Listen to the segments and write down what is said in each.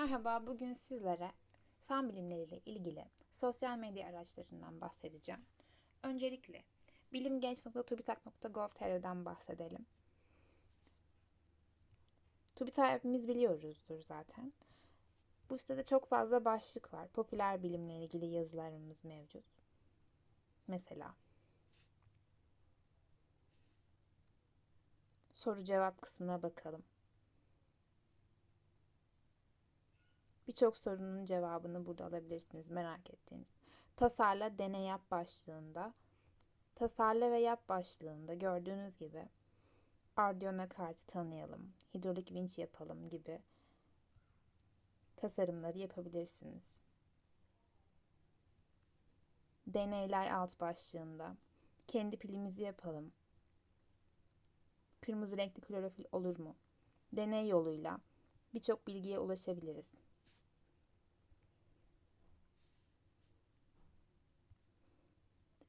Merhaba, bugün sizlere fen bilimleriyle ilgili sosyal medya araçlarından bahsedeceğim. Öncelikle bilimgenç.tubitak.gov.tr'den bahsedelim. TÜBİTAK hepimiz biliyoruzdur zaten. Bu sitede çok fazla başlık var. Popüler bilimle ilgili yazılarımız mevcut. Mesela soru cevap kısmına bakalım. Birçok sorunun cevabını burada alabilirsiniz merak ettiğiniz. Tasarla, dene, yap başlığında. Tasarla ve yap başlığında gördüğünüz gibi Arduino kartı tanıyalım, hidrolik vinç yapalım gibi tasarımları yapabilirsiniz. Deneyler alt başlığında kendi pilimizi yapalım. Kırmızı renkli klorofil olur mu? Deney yoluyla birçok bilgiye ulaşabiliriz.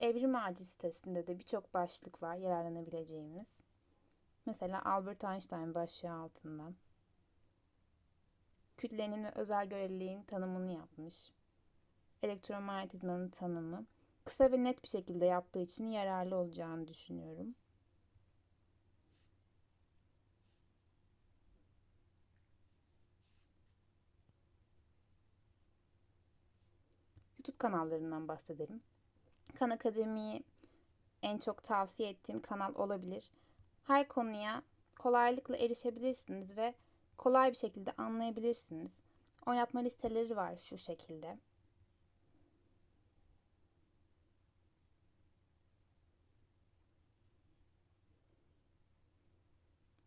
Evrim Ağacı sitesinde de birçok başlık var yararlanabileceğimiz. Mesela Albert Einstein başlığı altından. Kütlenin ve özel göreliliğin tanımını yapmış. Elektromanyetizmanın tanımı. Kısa ve net bir şekilde yaptığı için yararlı olacağını düşünüyorum. YouTube kanallarından bahsedelim. Kan Akademi'yi en çok tavsiye ettiğim kanal olabilir. Her konuya kolaylıkla erişebilirsiniz ve kolay bir şekilde anlayabilirsiniz. Oynatma listeleri var şu şekilde.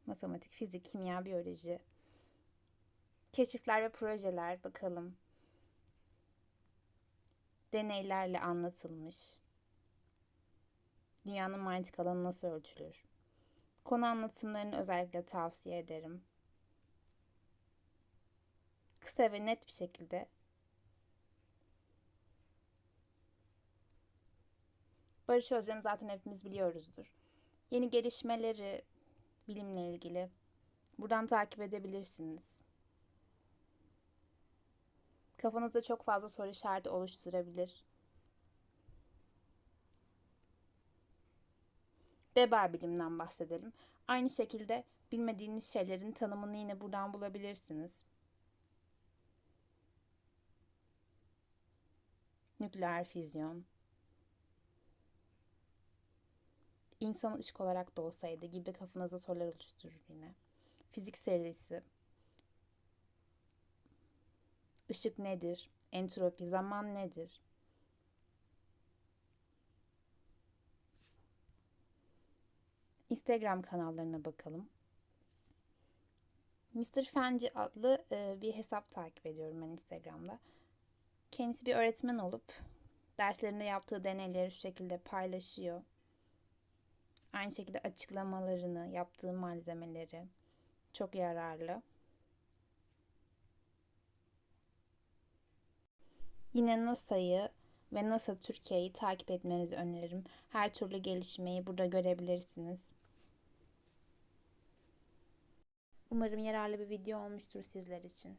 Matematik, fizik, kimya, biyoloji. Keşifler ve projeler bakalım deneylerle anlatılmış. Dünyanın manyetik alanı nasıl ölçülür? Konu anlatımlarını özellikle tavsiye ederim. Kısa ve net bir şekilde Barış Özcan'ı zaten hepimiz biliyoruzdur. Yeni gelişmeleri bilimle ilgili buradan takip edebilirsiniz. Kafanızda çok fazla soru işareti oluşturabilir. Weber bilimden bahsedelim. Aynı şekilde bilmediğiniz şeylerin tanımını yine buradan bulabilirsiniz. Nükleer füzyon. İnsan ışık olarak da olsaydı gibi kafanızda sorular oluşturur yine. Fizik serisi. Işık nedir? Entropi, zaman nedir? Instagram kanallarına bakalım. Mr. Fenci adlı e, bir hesap takip ediyorum ben Instagram'da. Kendisi bir öğretmen olup derslerinde yaptığı deneyleri şu şekilde paylaşıyor. Aynı şekilde açıklamalarını, yaptığı malzemeleri çok yararlı. Yine NASA'yı ve NASA Türkiye'yi takip etmenizi öneririm. Her türlü gelişmeyi burada görebilirsiniz. Umarım yararlı bir video olmuştur sizler için.